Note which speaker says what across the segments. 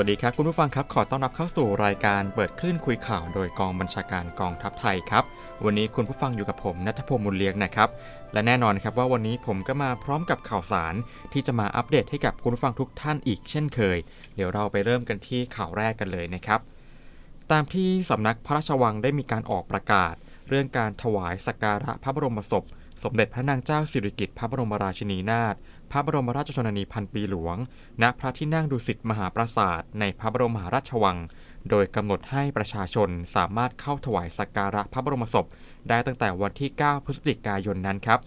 Speaker 1: วัสดีครับ คุณผู้ฟังครับ ขอต้อนรับเข้าสู่รายการเปิดคลื่นคุยข่าว โดยกองบัญชาการกองทัพไทยครับ วันนี้คุณผู้ฟังอยู่กับผมนัทพงศ์มุลเลียงนะครับ และแน่นอนครับว่าวันนี้ผมก็มาพร้อมกับข่าวสาร ที่จะมาอัปเดตให้กับคุณผู้ฟังทุกท่านอีกเช่นเคย เดี๋ยวเราไปเริ่มกันที่ข่าวแรกกันเลยนะครับ ตามที่สำนักพระราชวังได้มีการออกประกาศ เรื่องการถวายสักการะพระบรมศพ สมเด็จพระนางเจ้าสิริกิติ์พระบรมราชินีนาถ พระบรมราชชนนีพันปีหลวง ณ พระที่นั่งดุสิตมหาปราสาทในพระบรมมหาราชวัง โดยกำหนดให้ประชาชนสามารถเข้าถวายสักการะพระบรมศพ ได้ตั้งแต่วันที่ 9 พฤศจิกายนนั้นครับ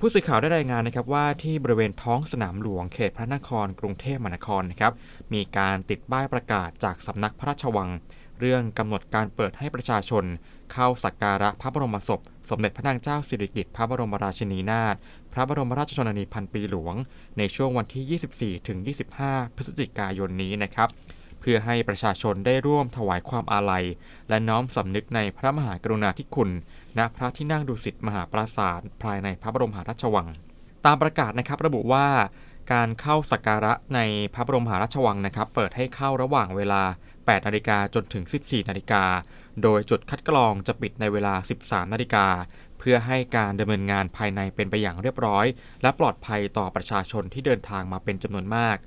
Speaker 1: ผู้สื่อข่าวได้รายงานนะครับว่าที่บริเวณท้องสนามหลวงเขตพระนครกรุงเทพมหานครนะครับ มีการติดป้ายประกาศจากสำนักพระราชวัง เรื่องกำหนดการเปิดให้ประชาชน เข้าสักการะพระบรมศพ สมเด็จพระนางเจ้าสิริกิติ์พระบรมราชินีนาถพระบรมราชชนนีพันปีหลวง ในช่วงวันที่ 24 ถึง 25 พฤศจิกายนนี้นะครับ เพื่อให้ประชาชนได้ร่วมถวายความอาลัย และน้อมสำนึกในพระมหากรุณาธิคุณ ณพระที่นั่งดุสิตมหาปราสาทภายในพระบรมหาราชวัง ตามประกาศนะครับระบุว่าการเข้าสักการะในพระบรมหาราชวังนะครับ เปิดให้เข้าระหว่างเวลา 8 นาฬิกาจนถึง 14 นาฬิกา โดยจุดคัดกรองจะปิดในเวลา 13 นาฬิกา เพื่อให้การดำเนินงานภายในเป็นไปอย่างเรียบร้อย และปลอดภัยต่อประชาชนที่เดินทางมาเป็นจำนวนมาก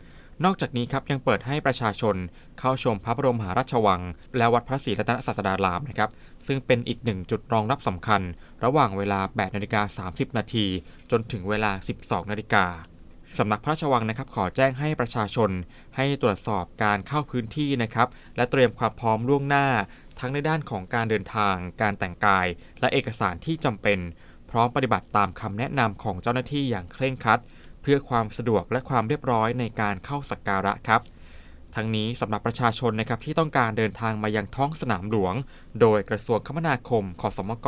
Speaker 1: นอกจากนี้ครับยังเปิดให้ประชาชนเข้าชมพระบรมมหาราชวัง และวัดพระศรีรัตนศาสดารามนะครับซึ่งเป็นอีกหนึ่งจุดรองรับสำคัญ ระหว่างเวลา 8 นาฬิกา 30 นาทีจนถึงเวลา 12 นาฬิกา สำนักพระราชวังนะครับขอแจ้งให้ประชาชน ให้ตรวจสอบการเข้าพื้นที่นะครับและเตรียมความพร้อมล่วงหน้า ทั้งในด้านของการเดินทาง การแต่งกาย และเอกสารที่จำเป็น พร้อมปฏิบัติตามคำแนะนำของเจ้าหน้าที่อย่างเคร่งครัด เพื่อความสะดวกและความเรียบร้อยในการเข้าสักการะครับ ทั้งนี้สำหรับประชาชนนะครับที่ต้องการเดินทางมายังท้องสนามหลวง โดยกระทรวงคมนาคม ขอสมก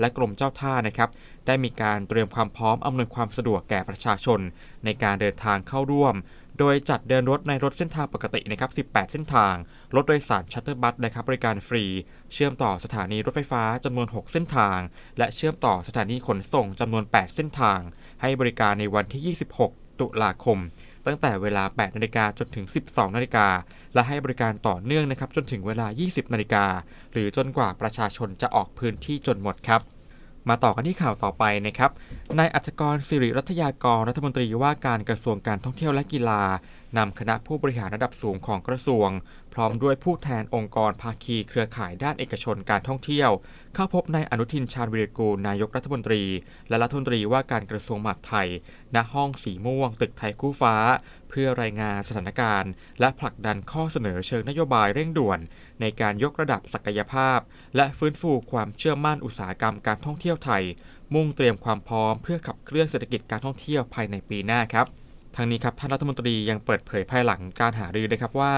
Speaker 1: และกรมเจ้าท่านะครับได้มีการเตรียมความพร้อมอำนวยความสะดวกแก่ประชาชน ในการเดินทางเข้าร่วม โดยจัดเดินรถในรถเส้นทางปกตินะครับ 18 เส้นทาง รถโดยสารชัตเตอร์บัสนะครับบริการฟรี เชื่อมต่อสถานีรถไฟฟ้าจำนวน 6 เส้นทาง และเชื่อมต่อสถานีขนส่งจำนวน 8 เส้นทาง ให้บริการในวันที่ 26 ตุลาคม ตั้งแต่เวลา 8 นาฬิกาจนถึง 12 นาฬิกา และให้บริการต่อเนื่องนะครับจนถึงเวลา 20 นาฬิกา หรือจนกว่าประชาชนจะออกพื้นที่จนหมดครับมาต่อกันที่ข่าวต่อไปนะครับ นายอัจกรสิริรัตยากรรัฐมนตรีว่าการกระทรวงการท่องเที่ยวและกีฬา นำคณะผู้บริหารระดับสูงของกระทรวง พร้อมด้วยผู้แทนองค์กรภาคีเครือข่ายด้านเอกชนการท่องเที่ยว เข้าพบนายอนุทินชาญวิรกูลนายกรัฐมนตรี และรัฐมนตรีว่าการกระทรวงมหาดไทย ณห้องสีม่วง ตึกไทยคู่ฟ้า เพื่อรายงานสถานการณ์ และผลักดันข้อเสนอเชิงนโยบายเร่งด่วน ในการยกระดับศักยภาพ และฟื้นฟูความเชื่อมั่นอุตสาหกรรมการท่องเที่ยวไทย มุ่งเตรียมความพร้อมเพื่อขับเคลื่อนเศรษฐกิจการท่องเที่ยวภายในปีหน้าครับ ทางนี้ครับท่านรัฐมนตรียังเปิดเผยภายหลังการหารือนะครับว่า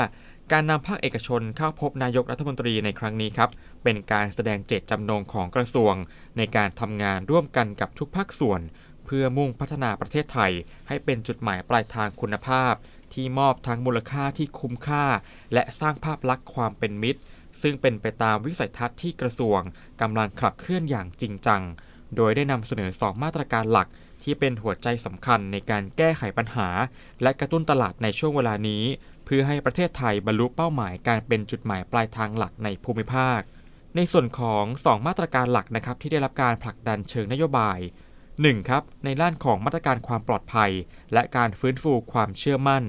Speaker 1: การนำภาคเอกชนเข้าพบนายกรัฐมนตรีในครั้งนี้ครับเป็นการแสดงเจตจำนงของกระทรวง ในการทำงานร่วมกันกับทุกภาคส่วน เพื่อมุ่งพัฒนาประเทศไทย ให้เป็นจุดหมายปลายทางคุณภาพ ที่มอบทั้งมูลค่าที่คุ้มค่า และสร้างภาพลักษณ์ความเป็นมิตร ซึ่งเป็นไปตามวิสัยทัศน์ที่กระทรวงกำลังขับเคลื่อนอย่างจริงจัง โดยได้นำเสนอ 2 มาตรการหลัก ที่เป็นหัวใจสำคัญในการแก้ไขปัญหา และกระตุ้นตลาดในช่วงเวลานี้ เพื่อให้ประเทศไทยบรรลุเป้าหมายการเป็นจุดหมายปลายทางหลักในภูมิภาค ในส่วนของ 2 มาตรการหลักนะครับที่ได้รับการผลักดันเชิงนโยบาย 1. ครับในด้านของมาตรการความปลอดภัย และการฟื้นฟูความเชื่อมั่น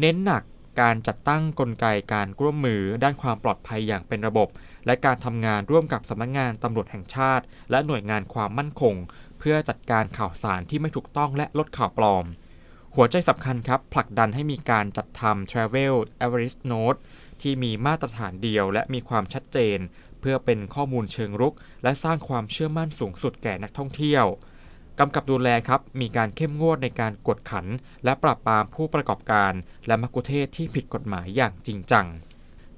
Speaker 1: เน้นหนัก การจัดตั้งกลไกการร่วมมือด้านความปลอดภัยอย่างเป็นระบบ และการทำงานร่วมกับสำนักงานตำรวจแห่งชาติ และหน่วยงานความมั่นคง เพื่อจัดการข่าวสารที่ไม่ถูกต้องและลดข่าวปลอม หัวใจสำคัญครับ ผลักดันให้มีการจัดทำ Travel Average Note ที่มีมาตรฐานเดียวและมีความชัดเจน เพื่อเป็นข้อมูลเชิงรุก และสร้างความเชื่อมั่นสูงสุดแก่นักท่องเที่ยว กำกับดูแลครับ มีการเข้มงวดในการกวดขัน และปราบปรามผู้ประกอบการ และมักคุเทศที่ผิดกฎหมายอย่างจริงจัง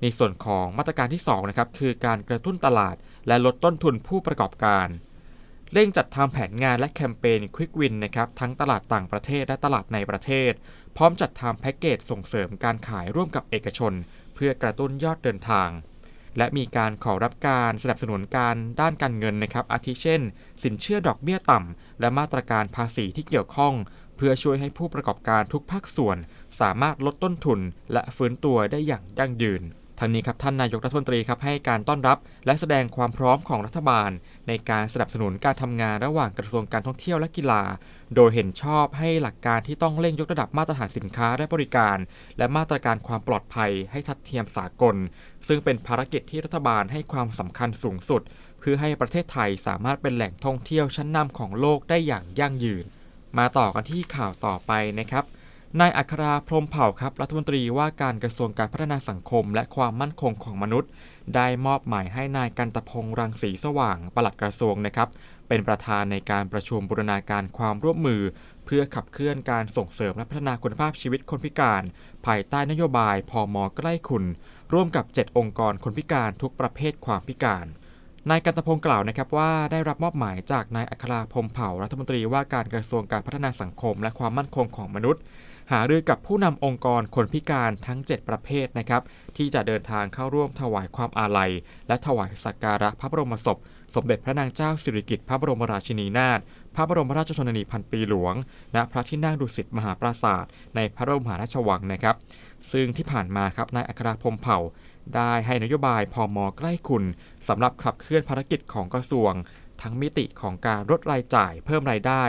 Speaker 1: ในส่วนของมาตรการที่2นะครับคือการกระตุ้นตลาด และลดต้นทุนผู้ประกอบการ เร่งจัดทำแผนงานและแคมเปญ Quick Win นะครับทั้งตลาดต่างประเทศและตลาดในประเทศ พร้อมจัดทำแพ็กเกจส่งเสริมการขายร่วมกับเอกชน เพื่อกระตุ้นยอดเดินทาง และมีการขอรับการสนับสนุนการด้านการเงินนะครับ อาทิเช่น สินเชื่อดอกเบี้ยต่ำ และมาตรการภาษีที่เกี่ยวข้อง เพื่อช่วยให้ผู้ประกอบการทุกภาคส่วน สามารถลดต้นทุน และฟื้นตัวได้อย่างยั่งยืน ทั้งนี้ครับท่านนายกรัฐมนตรีครับให้การต้อนรับ และแสดงความพร้อมของรัฐบาล ในการสนับสนุนการทำงานระหว่างกระทรวงการท่องเที่ยวและกีฬา โดยเห็นชอบให้หลักการที่ต้องเร่งยกระดับมาตรฐานสินค้าและบริการ และมาตรการความปลอดภัยให้ทัดเทียมสากล ซึ่งเป็นภารกิจที่รัฐบาลให้ความสำคัญสูงสุด เพื่อให้ประเทศไทยสามารถเป็นแหล่งท่องเที่ยวชั้นนำของโลกได้อย่างยั่งยืนมาต่อกันที่ข่าวต่อไปนะครับ นายอัคราพรมเผ่าครับรัฐมนตรีว่าการกระทรวงการพัฒนาสังคม และความมั่นคงของมนุษย์ ได้มอบหมายให้นายกันตพงษ์รังสีสว่างปลัดกระทรวงนะครับ เป็นประธานในการประชุมบูรณาการความร่วมมือ เพื่อขับเคลื่อนการส่งเสริมและพัฒนาคุณภาพชีวิตคนพิการ ภายใต้นโยบายพอมใกล้คุณ ร่วมกับ 7 องค์กรคนพิการทุกประเภทความพิการนายกันตพงศ์กล่าวนะครับว่าได้รับมอบหมายจากนายอัคราพรมเผ่ารัฐมนตรีว่าการกระทรวงการพัฒนาสังคม และความมั่นคงของมนุษย์ หารือกับผู้นำองค์กรคนพิการทั้ง 7 ประเภทนะครับ ที่จะเดินทางเข้าร่วมถวายความอาลัย และถวายสักการะพระบรมศพ สมเด็จพระนางเจ้าสิริกิติ์พระบรมราชินีนาถพระบรมราชชนนีพันปีหลวง ณ พระที่นั่งดุสิตมหาปราสาท ในพระบรมมหาราชวังนะครับ ซึ่งที่ผ่านมาครับนายอัครพมเผ่า ได้ให้นโยบายพอมใกล้คุณสำหรับขับเคลื่อนภารกิจของกระทรวงทั้งมิติของการลดรายจ่ายเพิ่มรายได้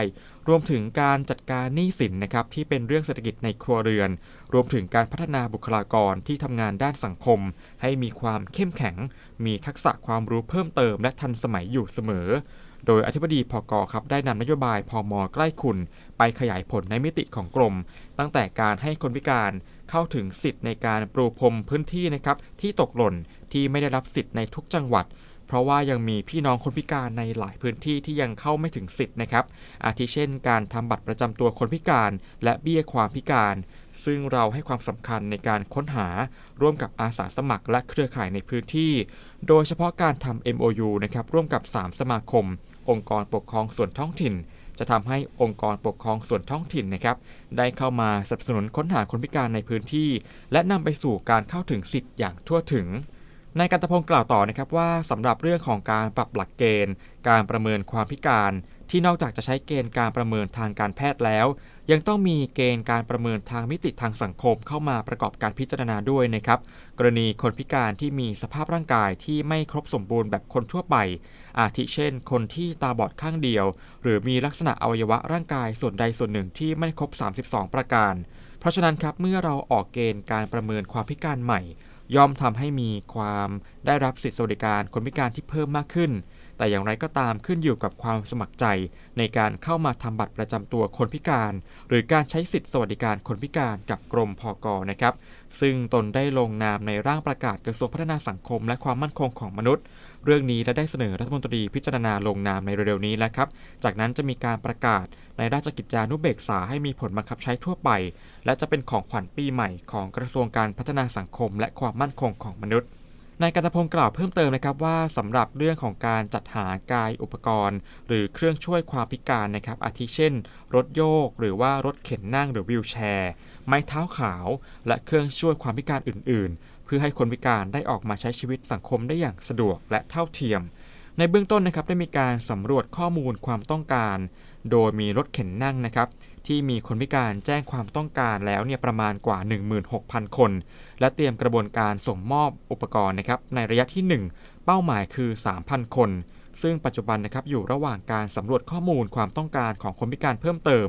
Speaker 1: รวมถึงการจัดการหนี้สินนะครับที่เป็นเรื่องเศรษฐกิจในครัวเรือน รวมถึงการพัฒนาบุคลากรที่ทำงานด้านสังคม ให้มีความเข้มแข็ง มีทักษะความรู้เพิ่มเติม และทันสมัยอยู่เสมอ โดยอธิบดีพกครับได้นำนโยบายพอมใกล้คุณ ไปขยายผลในมิติของกรม ตั้งแต่การให้คนพิการเข้าถึงสิทธิ์ในการปรูพรมพื้นที่นะครับที่ตกหล่นที่ไม่ได้รับสิทธิ์ในทุกจังหวัด เพราะว่ายังมีพี่น้องคนพิการในหลายพื้นที่ที่ยังเข้าไม่ถึงสิทธิ์นะครับ อาทิเช่น การทำบัตรประจำตัวคนพิการ และเบี้ยความพิการ ซึ่งเราให้ความสำคัญในการค้นหาร่วมกับอาสาสมัครและเครือข่ายในพื้นที่ โดยเฉพาะการทำ MOU นะครับร่วมกับ 3 สมาคม องค์กรปกครองส่วนท้องถิ่นจะทำให้องค์กรปกครองส่วนท้องถิ่นนะครับ ได้เข้ามาสนับสนุนค้นหาคนพิการในพื้นที่ และนำไปสู่การเข้าถึงสิทธิ์อย่างทั่วถึง นายกันตพงศ์กล่าวต่อนะครับว่าสำหรับเรื่องของการปรับหลักเกณฑ์ การประเมินความพิการ ที่นอกจากจะใช้เกณฑ์การประเมินทางการแพทย์แล้ว ยังต้องมีเกณฑ์การประเมินทางมิติทางสังคมเข้ามาประกอบการพิจารณาด้วยนะครับกรณีคนพิการที่มีสภาพร่างกายที่ไม่ครบสมบูรณ์แบบคนทั่วไป อาทิเช่น คนที่ตาบอดข้างเดียว หรือมีลักษณะอวัยวะร่างกายส่วนใดส่วนหนึ่งที่ไม่ครบ 32 ประการ เพราะฉะนั้นครับเมื่อเราออกเกณฑ์การประเมินความพิการใหม่ ย่อมทำให้มีความได้รับสิทธิสวัสดิการคนพิการที่เพิ่มมากขึ้น แต่อย่างไรก็ตามขึ้นอยู่กับความสมัครใจ ในการเข้ามาทำบัตรประจำตัวคนพิการ หรือการใช้สิทธิสวัสดิการคนพิการกับกรมพอกนะครับ ซึ่งตนได้ลงนามในร่างประกาศกระทรวงพัฒนาสังคม และความมั่นคงของมนุษย์ เรื่องนี้และได้เสนอรัฐมนตรีพิจารณาลงนามในเร็วๆนี้แล้วครับ จากนั้นจะมีการประกาศในราชกิจจานุเบกษาให้มีผลบังคับใช้ทั่วไป และจะเป็นของขวัญปีใหม่ของกระทรวงการพัฒนาสังคม และความมั่นคงของมนุษย์นายกันตพงศ์กล่าวเพิ่มเติมนะครับว่าสำหรับเรื่องของการจัดหากายอุปกรณ์ หรือเครื่องช่วยความพิการนะครับอาทิเช่น รถโยก หรือว่ารถเข็นนั่งหรือวีลแชร์ ไม้เท้าขาว และเครื่องช่วยความพิการอื่นๆ เพื่อให้คนพิการได้ออกมาใช้ชีวิตสังคมได้อย่างสะดวกและเท่าเทียม ในเบื้องต้นนะครับได้มีการสำรวจข้อมูลความต้องการ โดยมีรถเข็นนั่งนะครับที่มีคนพิการแจ้งความต้องการแล้วเนี่ยประมาณกว่า 16,000 คน และเตรียมกระบวนการส่งมอบอุปกรณ์นะครับในระยะที่ 1 เป้าหมายคือ 3,000 คน ซึ่งปัจจุบันนะครับอยู่ระหว่างการสำรวจข้อมูลความต้องการของคนพิการเพิ่มเติม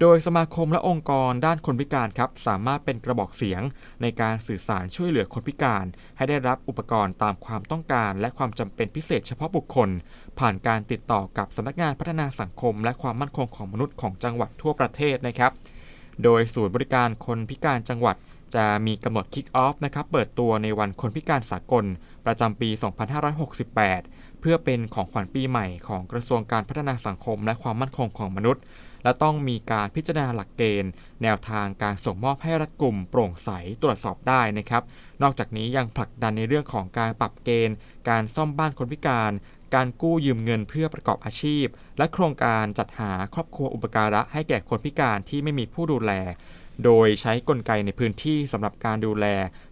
Speaker 1: โดยสมาคมและองค์กรด้านคนพิการครับสามารถเป็นกระบอกเสียงในการสื่อสารช่วยเหลือคนพิการ ให้ได้รับอุปกรณ์ตามความต้องการ และความจำเป็นพิเศษเฉพาะบุคคล ผ่านการติดต่อกับสำนักงานพัฒนาสังคม และความมั่นคงของมนุษย์ของจังหวัดทั่วประเทศนะครับ โดยศูนย์บริการคนพิการจังหวัดจะมีกำหนดคิกออฟนะครับเปิดตัวในวันคนพิการสากล ประจำปี 2568 เพื่อเป็นของขวัญปีใหม่ของกระทรวงการพัฒนาสังคมและความมั่นคงของมนุษย์ และต้องมีการพิจารณาหลักเกณฑ์ แนวทางการส่งมอบให้รัฐกลุ่มโปร่งใสตรวจสอบได้นะครับ นอกจากนี้ยังผลักดันในเรื่องของการปรับเกณฑ์ การซ่อมบ้านคนพิการ การกู้ยืมเงินเพื่อประกอบอาชีพ และโครงการจัดหาครอบครัวอุปการะให้แก่คนพิการที่ไม่มีผู้ดูแลโดยใช้กลไกในพื้นที่สำหรับการดูแล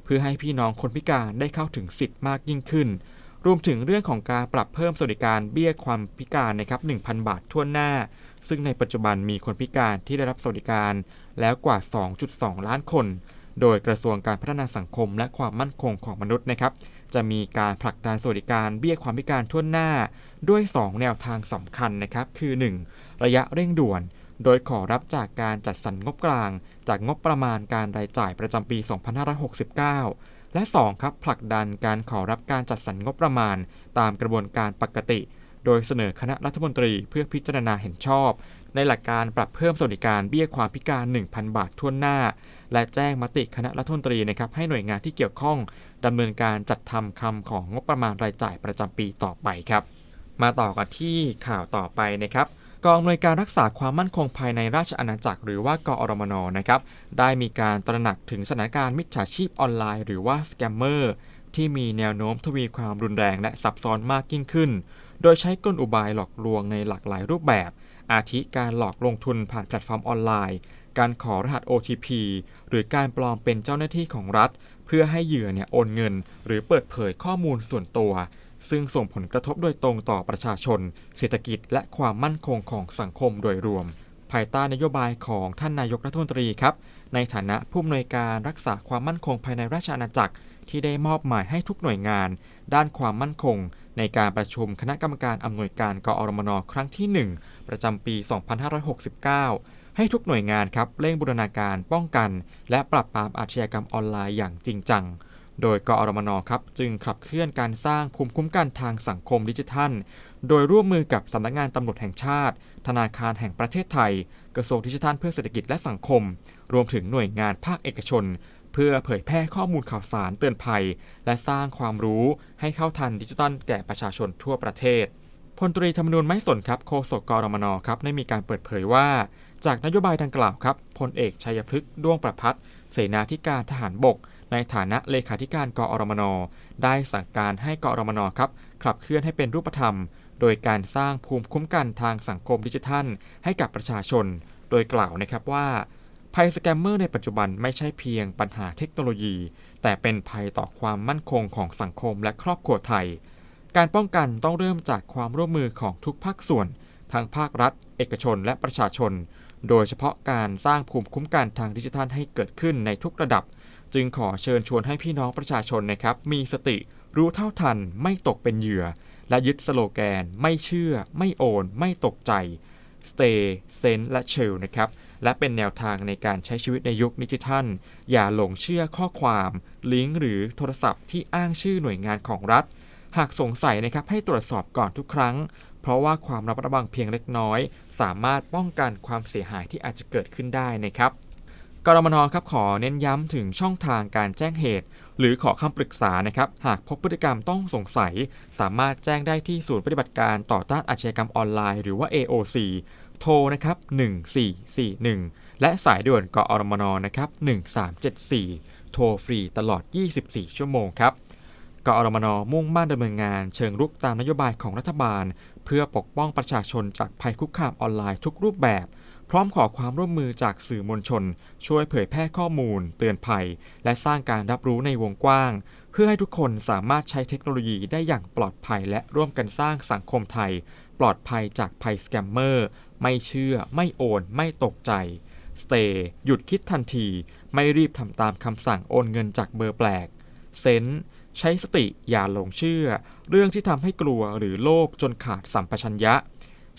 Speaker 1: เพื่อให้พี่น้องคนพิการได้เข้าถึงสิทธิ์มากยิ่งขึ้น รวมถึงเรื่องของการปรับเพิ่มสวัสดิการเบี้ยความพิการนะครับ1,000 บาททั่วหน้า ซึ่งในปัจจุบันมีคนพิการที่ได้รับสวัสดิการแล้วกว่า 2.2 ล้านคน โดยกระทรวงการพัฒนาสังคมและความมั่นคงของมนุษย์นะครับ จะมีการผลักดันสวัสดิการเบี้ยความพิการทั่วหน้า ด้วย 2 แนวทางสำคัญนะครับ คือ 1. ระยะเร่งด่วน โดยขอรับจากการจัดสรรงบกลาง จากงบประมาณการรายจ่ายประจำปี 2569 และ 2. ครับผลักดันการขอรับการจัดสรรงบประมาณ ตามกระบวนการปกติ โดยเสนอคณะรัฐมนตรีเพื่อพิจารณาเห็นชอบ ในหลักการปรับเพิ่มสวัสดิการเบี้ยความพิการ 1,000 บาททั่วหน้า และแจ้งมติคณะรัฐมนตรีนะครับให้หน่วยงานที่เกี่ยวข้องดำเนินการจัดทำคำของงบประมาณรายจ่ายประจำปีต่อไปครับ มาต่อกันที่ข่าวต่อไปนะครับกองอำนวยการรักษาความมั่นคงภายในราชอาณาจักรหรือว่ากอรมนนะครับได้มีการตระหนักถึงสถานการณ์มิจฉาชีพออนไลน์ หรือว่าสแกมเมอร์ ที่มีแนวโน้มทวีความรุนแรงและซับซ้อนมากยิ่งขึ้น โดยใช้กลอุบายหลอกลวงในหลากหลายรูปแบบ อาทิการหลอกลงทุนผ่านแพลตฟอร์มออนไลน์ การขอรหัส OTP หรือการปลอมเป็นเจ้าหน้าที่ของรัฐ เพื่อให้เหยื่อเนี่ยโอนเงิน หรือเปิดเผยข้อมูลส่วนตัว ซึ่งส่งผลกระทบโดยตรงต่อประชาชน เศรษฐกิจ และความมั่นคงของสังคมโดยรวมภายใต้นโยบายของท่านนายกรัฐมนตรีครับ ในฐานะผู้อำนวยการรักษาความมั่นคงภายในราชอาณาจักร ที่ได้มอบหมายให้ทุกหน่วยงาน ด้านความมั่นคง ในการประชุมคณะกรรมการอำนวยการกอรมนครั้งที่ 1 ประจำปี 2569 ให้ทุกหน่วยงานครับเร่งบูรณาการป้องกัน และปราบปรามอาชญากรรมออนไลน์อย่างจริงจังโดยกอรมนครับจึงขับเคลื่อนการสร้างภูมิคุ้มกันทางสังคมดิจิทัล โดยร่วมมือกับสำนักงานตำรวจแห่งชาติ ธนาคารแห่งประเทศไทย กระทรวงดิจิทัลเพื่อเศรษฐกิจและสังคม รวมถึงหน่วยงานภาคเอกชน เพื่อเผยแพร่ข้อมูลข่าวสารเตือนภัย และสร้างความรู้ให้เข้าทันดิจิทัลแก่ประชาชนทั่วประเทศพลตรีธรรมนูญไม่สนครับโฆษกกรมนครับได้มีการเปิดเผยว่า จากนโยบายดังกล่าวครับพลเอกชัยพฤกษ์ด้วงประพัฒเสนาธิการทหารบก ในฐานะเลขาธิการกอรมน ได้สั่งการให้กอรมนครับขับเคลื่อนให้เป็นรูปธรรม โดยการสร้างภูมิคุ้มกันทางสังคมดิจิทัล ให้กับประชาชน โดยกล่าวนะครับว่า ภัยสแกมเมอร์ในปัจจุบันไม่ใช่เพียงปัญหาเทคโนโลยี แต่เป็นภัยต่อความมั่นคงของสังคมและครอบครัวไทย การป้องกันต้องเริ่มจากความร่วมมือของทุกภาคส่วน ทั้งภาครัฐ เอกชน และประชาชน โดยเฉพาะการสร้างภูมิคุ้มกันทางดิจิทัลให้เกิดขึ้นในทุกระดับ จึงขอเชิญชวนให้พี่น้องประชาชนนะครับ มีสติรู้เท่าทัน ไม่ตกเป็นเหยื่อ และยึดสโลแกน ไม่เชื่อ ไม่โอน ไม่ตกใจ Stay Sense และ Chill นะครับ และเป็นแนวทางในการใช้ชีวิตในยุคดิจิทัล อย่าหลงเชื่อข้อความ ลิงก์หรือโทรศัพท์ที่อ้างชื่อหน่วยงานของรัฐ หากสงสัยนะครับให้ตรวจสอบก่อนทุกครั้ง เพราะว่าความระมัดระวังเพียงเล็กน้อย สามารถป้องกันความเสียหายที่อาจจะเกิดขึ้นได้นะครับกรมนครับขอเน้นย้ำถึงช่องทางการแจ้งเหตุ หรือขอคำปรึกษานะครับ หากพบพฤติกรรมต้องสงสัย สามารถแจ้งได้ที่ศูนย์ปฏิบัติการต่อต้านอาชญากรรมออนไลน์ หรือว่า AOC โทรนะครับ1441 และสายด่วนกอรมนนะครับ1374 โทรฟรีตลอด 24 ชั่วโมงครับกอรมนมุ่งมั่นดำเนินงานเชิงรุกตามนโยบายของรัฐบาล เพื่อปกป้องประชาชนจากภัยคุกคามออนไลน์ทุกรูปแบบ พร้อมขอความร่วมมือจากสื่อมวลชน ช่วยเผยแพร่ข้อมูล เตือนภัย และสร้างการรับรู้ในวงกว้าง เพื่อให้ทุกคนสามารถใช้เทคโนโลยีได้อย่างปลอดภัย และร่วมกันสร้างสังคมไทย ปลอดภัยจากภัยสแกมเมอร์ ไม่เชื่อ ไม่โอน ไม่ตกใจ Stay หยุดคิดทันที ไม่รีบทำตามคำสั่งโอนเงินจากเบอร์แปลกเซนใช้สติอย่าหลงเชื่อ เรื่องที่ทำให้กลัวหรือโลภจนขาดสัมปชัญญะ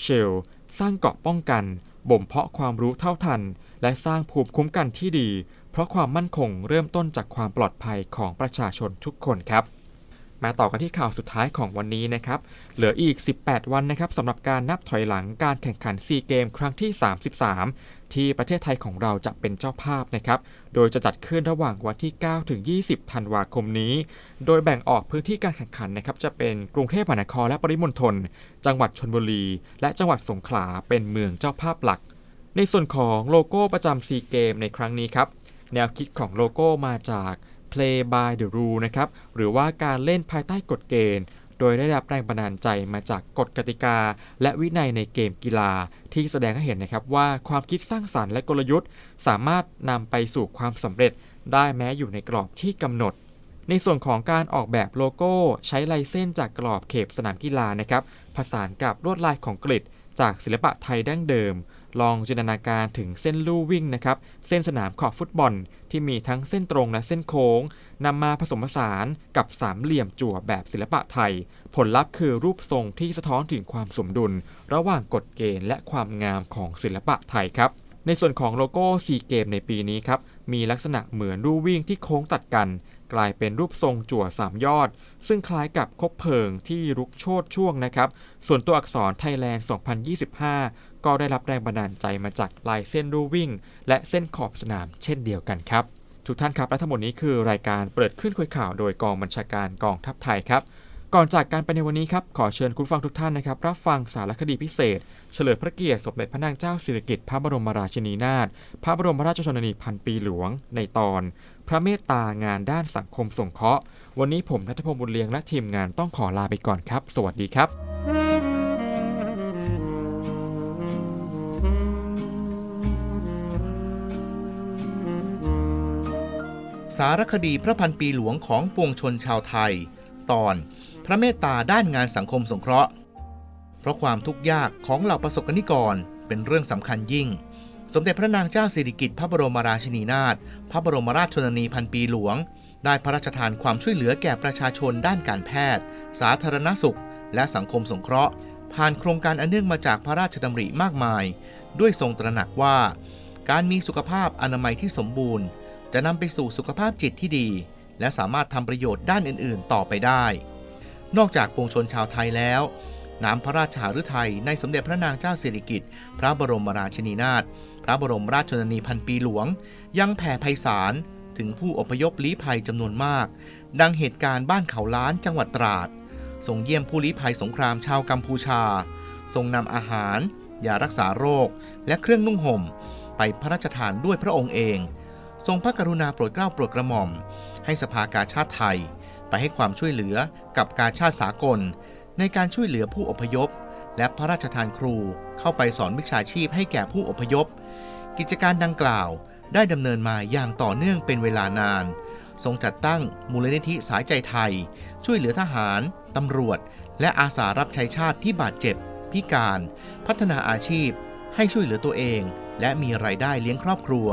Speaker 1: เชลสร้างเกราะป้องกัน บ่มเพาะความรู้เท่าทัน และสร้างภูมิคุ้มกันที่ดี เพราะความมั่นคงเริ่มต้นจากความปลอดภัยของประชาชนทุกคนครับ มาต่อกันที่ข่าวสุดท้ายของวันนี้นะครับ เหลืออีก 18 วันนะครับสำหรับการนับถอยหลังการแข่งขันซีเกมครั้งที่ 33 ที่ประเทศไทยของเราจะเป็นเจ้าภาพนะครับ โดยจะจัดขึ้นระหว่างวันที่ 9 ถึง 20 ธันวาคมนี้ โดยแบ่งออกพื้นที่การแข่งขันนะครับจะเป็นกรุงเทพมหานครและปริมณฑล จังหวัดชนบุรี และจังหวัดสงขลาเป็นเมืองเจ้าภาพหลัก ในส่วนของโลโก้ประจำซีเกมในครั้งนี้ครับ แนวคิดของโลโก้มาจาก Play by the rule นะครับ หรือว่าการเล่นภายใต้กฎเกณฑ์ โดยได้รับแรงบันดาลใจมาจากกฎกติกา และวินัยในเกมกีฬา ที่แสดงให้เห็นนะครับว่าความคิดสร้างสารรค์และกลยุทธ์ สามารถนำไปสู่ความสำเร็จได้แม้อยู่ในกรอบที่กำหนดในส่วนของการออกแบบโลโก้ใช้ลายเส้นจากกรอบเขตสนามกีฬานะครับ ผสานกับลวดลายของกริดจากศิลปะไทยดั้งเดิม ลองจินตนาการถึงเส้นลู่วิ่งนะครับเส้นสนามขอบฟุตบอลที่มีทั้งเส้นตรงและเส้นโค้งนำมาผสมผสานกับสามเหลี่ยมจั่วแบบศิลปะไทย ผลลัพธ์คือรูปทรงที่สะท้อนถึงความสมดุล ระหว่างกฎเกณฑ์และความงามของศิลปะไทยครับในส่วนของโลโก้ซีเกมในปีนี้ครับมีลักษณะเหมือนรูวิ่งที่โค้งตัดกัน กลายเป็นรูปทรงจั่วสามยอด ซึ่งคล้ายกับคบเพลิงที่รุกโชดช่วงนะครับ ส่วนตัวอักษรไทยแลนด์ 2025 ก็ได้รับแรงบันดาลใจมาจากลายเส้นรูวิ่ง และเส้นขอบสนามเช่นเดียวกันครับ ทุกท่านครับและทั้งหมดนี้คือรายการเปิดขึ้นคุยข่าวโดยกองบัญชาการกองทัพไทยครับ ก่อนจากการไปในวันนี้ครับ ขอเชิญคุณฟังทุกท่านนะครับ รับฟังสารคดีพิเศษ เฉลิมพระเกียรติสมเด็จพระนางเจ้าสิริกิติ์พระบรมราชินีนาถพระบรมราชชนนีพันปีหลวง ในตอน พระเมตตางานด้านสังคมสงเคราะห์ วันนี้ผมนัทพงศ์บุญเลียงและทีมงานต้องขอลาไปก่อนครับ สวัสดีครับ
Speaker 2: สารคดีพระพันปีหลวงของปวงชนชาวไทย ตอน พระเมตตาด้านงานสังคมสงเคราะห์ เพราะความทุกข์ยากของเหล่าประสบกนิกรเป็นเรื่องสำคัญยิ่ง สมเด็จพระนางเจ้าสิริกิติ์พระบรมราชินีนาถพระบรมราชชนนีพันปีหลวง ได้พระราชทานความช่วยเหลือแก่ประชาชนด้านการแพทย์ สาธารณสุข และสังคมสงเคราะห์ ผ่านโครงการอันเนื่องมาจากพระราชดำริมากมาย ด้วยทรงตระหนักว่า การมีสุขภาพอนามัยที่สมบูรณ์ จะนำไปสู่สุขภาพจิตที่ดี และสามารถทำประโยชน์ด้านอื่น ๆ ต่อไปได้ นอกจากปวงชนชาวไทยแล้ว น้ำพระราชหฤทัยในสมเด็จพระนางเจ้าสิริกิติ์พระบรมราชินีนาถพระบรมราชชนนีพันปีหลวง ยังแผ่ไพศาลถึงผู้อพยพลี้ภัยจำนวนมาก ดังเหตุการณ์บ้านเขาล้านจังหวัดตราดทรงเยี่ยมผู้ลี้ภัยสงครามชาวกัมพูชา ทรงนำอาหารยารักษาโรค และเครื่องนุ่งห่ม ไปพระราชทานด้วยพระองค์เอง ทรงพระกรุณาโปรดเกล้าโปรดกระหม่อม ให้สภากาชาติไทย ให้ความช่วยเหลือกับการชาติสากล ในการช่วยเหลือผู้อพยพ และพระราชทานครูเข้าไปสอนวิชาชีพให้แก่ผู้อพยพ กิจการดังกล่าวได้ดำเนินมาอย่างต่อเนื่องเป็นเวลานาน ทรงจัดตั้งมูลนิธิสายใจไทย ช่วยเหลือทหาร ตำรวจ และอาสารับใช้ชาติที่บาดเจ็บ พิการ พัฒนาอาชีพ ให้ช่วยเหลือตัวเอง และมีรายได้เลี้ยงครอบครัว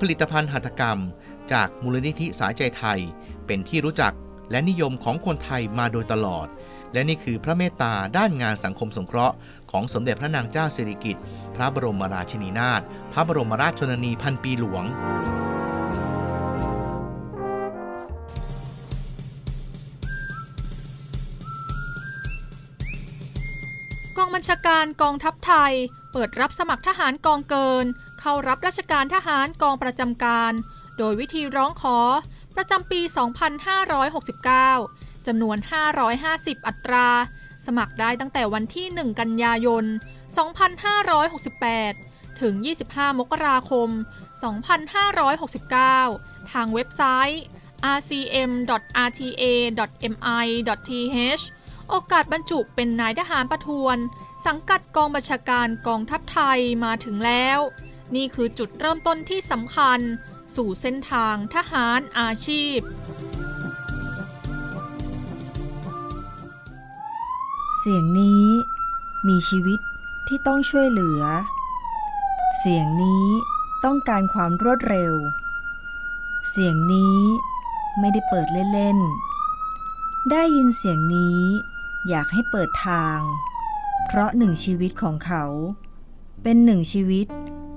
Speaker 2: ผลิตภัณฑ์หัตถกรรม จากมูลนิธิสายใจไทย เป็นที่รู้จัก และนิยมของคนไทยมาโดยตลอด และนี่คือพระเมตตาด้านงานสังคมสงเคราะห์ของสมเด็จพระนางเจ้าสิริกิติ์พระบรมราชินีนาถพระบรมราชชนนีพันปีหลวง
Speaker 3: กองบัญชาการกองทัพไทย เปิดรับสมัครทหารกองเกิน เข้ารับราชการทหารกองประจำการ โดยวิธีร้องขอ ประจำปี 2569 จำนวน 550 อัตรา สมัครได้ตั้งแต่วันที่ 1 กันยายน 2568 ถึง 25 มกราคม 2569 ทางเว็บไซต์ rcm.rta.mi.th โอกาสบรรจุเป็นนายทหารประทวน สังกัดกองบัญชาการกองทัพไทยมาถึงแล้ว นี่คือจุดเริ่มต้นที่สำคัญ สู่เส้นทางทหารอาชีพ
Speaker 4: เสียงนี้มีชีวิตที่ต้องช่วยเหลือ เสียงนี้ต้องการความรวดเร็ว เสียงนี้ไม่ได้เปิดเล่นๆ ได้ยินเสียงนี้อยากให้เปิดทาง เพราะหนึ่งชีวิตของเขา เป็นหนึ่งชีวิต